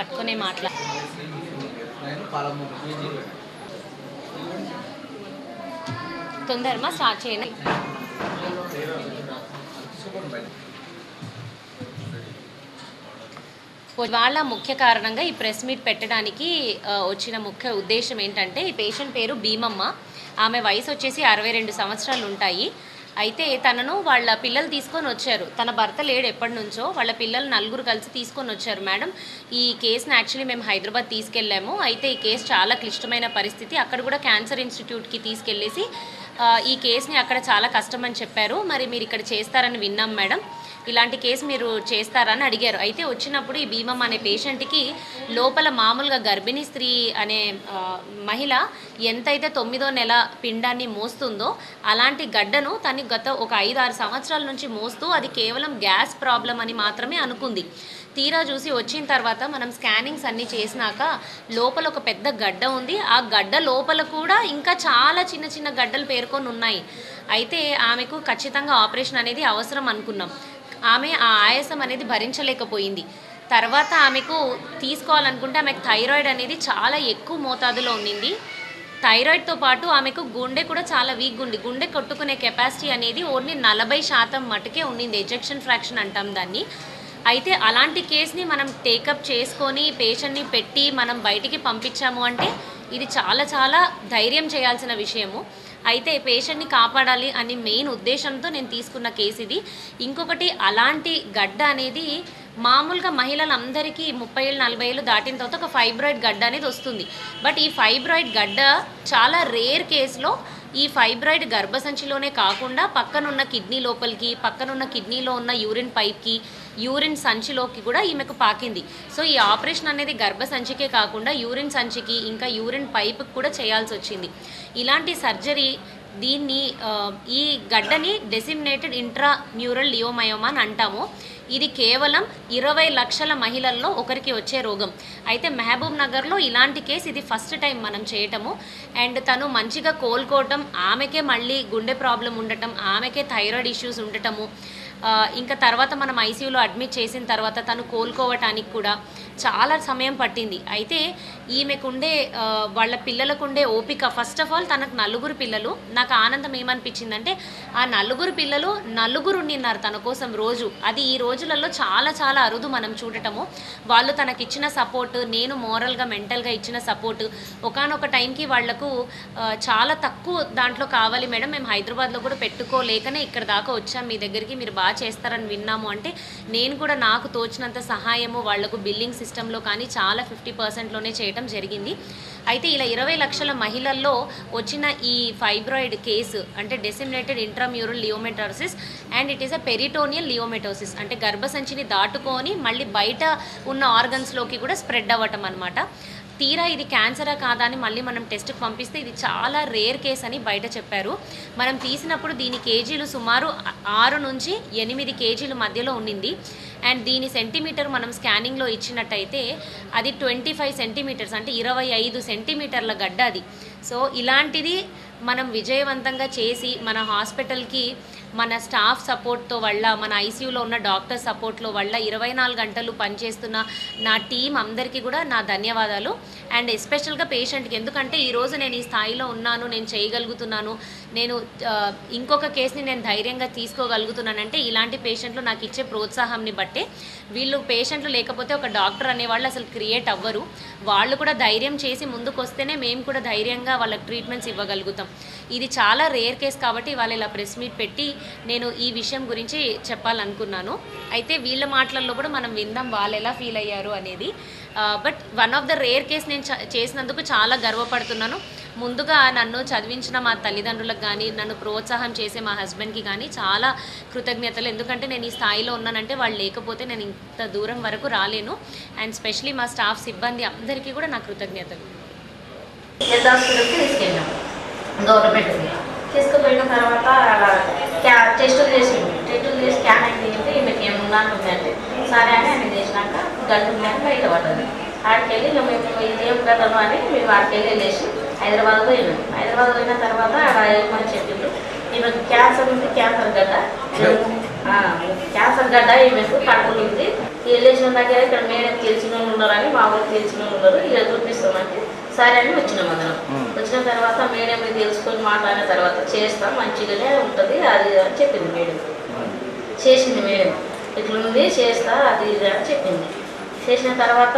పట్టుకునే మాట్లా. తొందరమా? స్టార్ట్ చేయండి. వాళ్ళ ముఖ్య కారణంగా ఈ ప్రెస్ మీట్ పెట్టడానికి వచ్చిన ముఖ్య ఉద్దేశం ఏంటంటే ఈ పేషెంట్ పేరు భీమమ్మ. ఆమె వయసు వచ్చేసి అరవై రెండు సంవత్సరాలు ఉంటాయి. అయితే తనను వాళ్ళ పిల్లలు తీసుకొని వచ్చారు. తన భర్త లేడు ఎప్పటి నుంచో వాళ్ళ పిల్లలు నలుగురు కలిసి తీసుకొని వచ్చారు మేడం. ఈ కేసుని యాక్చువల్లీ మేము హైదరాబాద్ తీసుకెళ్ళాము. అయితే ఈ కేసు చాలా క్లిష్టమైన పరిస్థితి. అక్కడ కూడా క్యాన్సర్ ఇన్స్టిట్యూట్కి తీసుకెళ్ళేసి ఈ కేసుని అక్కడ చాలా కష్టం అని చెప్పారు. మరి మీరు ఇక్కడ చేస్తారని విన్నాం మేడం. ఇలాంటి కేసు మీరు చేస్తారని అడిగారు. అయితే వచ్చినప్పుడు ఈ భీమం అనే పేషెంట్కి లోపల మామూలుగా గర్భిణీ స్త్రీ అనే మహిళ ఎంతైతే తొమ్మిదో నెల పిండాన్ని మోస్తుందో అలాంటి గడ్డను తను గత ఒక ఐదు ఆరు సంవత్సరాల నుంచి మోస్తూ అది కేవలం గ్యాస్ ప్రాబ్లం అని మాత్రమే అనుకుంది. తీరా చూసి వచ్చిన తర్వాత మనం స్కానింగ్స్ అన్నీ చేసినాక లోపల ఒక పెద్ద గడ్డ ఉంది. ఆ గడ్డ లోపల కూడా ఇంకా చాలా చిన్న చిన్న గడ్డలు పేర్కొని ఉన్నాయి. అయితే ఆమెకు ఖచ్చితంగా ఆపరేషన్ అనేది అవసరం అనుకున్నాం. ఆమె ఆ ఆయాసం అనేది భరించలేకపోయింది. తర్వాత ఆమెకు తీసుకోవాలనుకుంటే ఆమెకు థైరాయిడ్ అనేది చాలా ఎక్కువ మోతాదులో ఉండింది. థైరాయిడ్తో పాటు ఆమెకు గుండె కూడా చాలా వీక్గా ఉంది. గుండె కొట్టుకునే కెపాసిటీ అనేది ఓన్లీ నలభై శాతం మటుకే ఉండింది. ఎజెక్షన్ ఫ్రాక్షన్ అంటాం దాన్ని. అయితే అలాంటి కేసుని మనం టేకప్ చేసుకొని పేషెంట్ని పెట్టి మనం బయటికి పంపించాము అంటే ఇది చాలా చాలా ధైర్యం చేయాల్సిన విషయము. అయితే పేషెంట్ని కాపాడాలి అని మెయిన్ ఉద్దేశంతో నేను తీసుకున్న కేసు ఇది. ఇంకొకటి అలాంటి గడ్డ అనేది మామూలుగా మహిళలందరికీ ముప్పై ఏళ్ళు నలభై ఏళ్ళు దాటిన తర్వాత ఒక ఫైబ్రాయిడ్ గడ్డ అనేది వస్తుంది. బట్ ఈ ఫైబ్రాయిడ్ గడ్డ చాలా రేర్ కేసులో ఈ ఫైబ్రాయిడ్ గర్భసంచిలోనే కాకుండా పక్కనున్న కిడ్నీ లోపలికి పక్కనున్న కిడ్నీలో ఉన్న యూరిన్ పైప్కి యూరిన్ సంచిలోకి కూడా ఈమెకు పాకింది. సో ఈ ఆపరేషన్ అనేది గర్భసంచికే కాకుండా యూరిన్ సంచికి ఇంకా యూరిన్ పైప్కి కూడా చేయాల్సి వచ్చింది. ఇలాంటి సర్జరీ దీన్ని ఈ గడ్డని డెసిమినేటెడ్ ఇంట్రా న్యూరల్ లియోమయోమా అని అంటాము. ఇది కేవలం ఇరవై లక్షల మహిళల్లో ఒకరికి వచ్చే రోగం. అయితే మహబూబ్ నగర్లో ఇలాంటి కేసు ఇది ఫస్ట్ టైం మనం చేయటము. అండ్ తను మంచిగా కోలుకోవటం ఆమెకే మళ్ళీ గుండె ప్రాబ్లం ఉండటం ఆమెకే థైరాయిడ్ ఇష్యూస్ ఉండటము ఇంకా తర్వాత మనం ఐసీయూలో అడ్మిట్ చేసిన తర్వాత తను కోలుకోవటానికి కూడా చాలా సమయం పట్టింది. అయితే ఈమెకుండే వాళ్ళ పిల్లలకుండే ఓపిక. ఫస్ట్ ఆఫ్ ఆల్ తనకు నలుగురు పిల్లలు. నాకు ఆనందం ఏమనిపించిందంటే ఆ నలుగురు పిల్లలు నలుగురు నిన్నారు తన కోసం రోజు. అది ఈ రోజులలో చాలా చాలా అరుదు మనం చూడటము. వాళ్ళు తనకిచ్చిన సపోర్ట్ నేను మోరల్గా మెంటల్గా ఇచ్చిన సపోర్ట్ ఒకనొక టైంకి వాళ్ళకు చాలా తక్కువ దాంట్లో కావాలి మేడం. మేము హైదరాబాద్లో కూడా పెట్టుకోలేకనే ఇక్కడ దాకా వచ్చాం. మీ దగ్గరికి మీరు బాగా చేస్తారని విన్నాము అంటే నేను కూడా నాకు తోచినంత సహాయము వాళ్ళకు బిల్లింగ్ సిస్టంలో కానీ చాలా ఫిఫ్టీ పర్సెంట్లోనే చేయటం జరిగింది. అయితే ఇలా ఇరవై లక్షల మహిళల్లో వచ్చిన ఈ ఫైబ్రాయిడ్ కేసు అంటే disseminated intramural leiomyomatosis and it is a peritoneal leiomyomatosis అంటే గర్భసంచిని దాటుకొని మళ్ళీ బయట ఉన్న ఆర్గన్స్లోకి కూడా స్ప్రెడ్ అవ్వటం అనమాట తీరా ఇది క్యాన్సరా కాదా అని మళ్ళీ మనం టెస్ట్కి పంపిస్తే ఇది చాలా రేర్ కేస్ అని బయట చెప్పారు. మనం తీసినప్పుడు దీని కేజీలు సుమారు ఆరు నుంచి ఎనిమిది కేజీల మధ్యలో ఉండింది అండ్ దీని సెంటీమీటర్ మనం స్కానింగ్లో ఇచ్చినట్టయితే అది ట్వంటీ ఫైవ్ సెంటీమీటర్స్ అంటే ఇరవై ఐదు సెంటీమీటర్ల గడ్డ అది. సో ఇలాంటిది మనం విజయవంతంగా చేసి మన హాస్పిటల్కి మన స్టాఫ్ సపోర్ట్తో వల్ల మన ఐసీయూలో ఉన్న డాక్టర్ సపోర్ట్లో వల్ల ఇరవై నాలుగు గంటలు పనిచేస్తున్న నా టీం అందరికీ కూడా నా ధన్యవాదాలు. అండ్ ఎస్పెషల్గా పేషెంట్కి ఎందుకంటే ఈరోజు నేను ఈ స్థాయిలో ఉన్నాను నేను చేయగలుగుతున్నాను. నేను ఇంకొక కేసుని నేను ధైర్యంగా తీసుకోగలుగుతున్నానంటే ఇలాంటి పేషెంట్లు నాకు ఇచ్చే ప్రోత్సాహంని బట్టే వీళ్ళు పేషెంట్లు లేకపోతే ఒక డాక్టర్ అనేవాళ్ళు అసలు క్రియేట్ అవ్వరు. వాళ్ళు కూడా ధైర్యం చేసి ముందుకు వస్తేనే మేము కూడా ధైర్యంగా వాళ్ళకి ట్రీట్మెంట్స్ ఇవ్వగలుగుతాం. ఇది చాలా రేర్ కేస్ కాబట్టి వాళ్ళు ఇలా ప్రెస్ మీట్ పెట్టి నేను ఈ విషయం గురించి చెప్పాలనుకున్నాను. అయితే వీళ్ళ మాటలలో కూడా మనం విందాం వాళ్ళు ఎలా ఫీల్ అయ్యారు అనేది. But one of the rare case నేను చేసినందుకు చాలా గర్వపడుతున్నాను. ముందుగా నన్ను చదివించిన మా తల్లిదండ్రులకు కానీ నన్ను ప్రోత్సాహం చేసే మా హస్బెండ్కి కానీ చాలా కృతజ్ఞతలు. ఎందుకంటే నేను ఈ స్థాయిలో ఉన్నానంటే వాళ్ళు లేకపోతే నేను ఇంత దూరం వరకు రాలేను. అండ్ స్పెషలీ మా స్టాఫ్ సిబ్బంది అందరికీ కూడా నా కృతజ్ఞతలు. హెల్త్ హాస్పిటల్కి తీసుకెళ్ళాం. గవర్నమెంట్కి. తీసుకుపోయిన తర్వాత అలా క్యా టెస్టులు చేసిండు టెస్టులు చేసి స్కాన్ అయింది అంటే ఈమెకి ఏమున్నా ఉందంటే సరే అని ఆయన చేసినాక గంట ఉందని బయట పడ్డది ఆడికి వెళ్ళి ఇక మేము ఇది ఏం కథను అని మేము ఆడికి వెళ్ళి వెళ్ళేసి హైదరాబాద్ పోయినాం. హైదరాబాద్ పోయిన తర్వాత అక్కడ ఏమని చెప్పిండు? ఈమెకు క్యాన్సర్ ఉంది క్యాన్సర్ గడ్డ. ఆ, క్యాన్సర్ గడ్డ ఈమెకు కడుపులు ఉంది. వెళ్ళేసిన దగ్గర ఇక్కడ మేడం తెలిసిన వాళ్ళు ఉన్నారని మా ఊరికి తెలిసిన వాళ్ళు ఉన్నారు. ఇక చూపిస్తామంటే సరే అని వచ్చినాం అందరం. వచ్చిన తర్వాత మేడం తెలుసుకొని మాట్లాడిన తర్వాత చేస్తాం మంచిగానే ఉంటుంది అది అని చెప్పింది మేడం. చేసింది మేడం. ఇట్లుంది చేస్తా అది ఇది అని చెప్పింది. చేసిన తర్వాత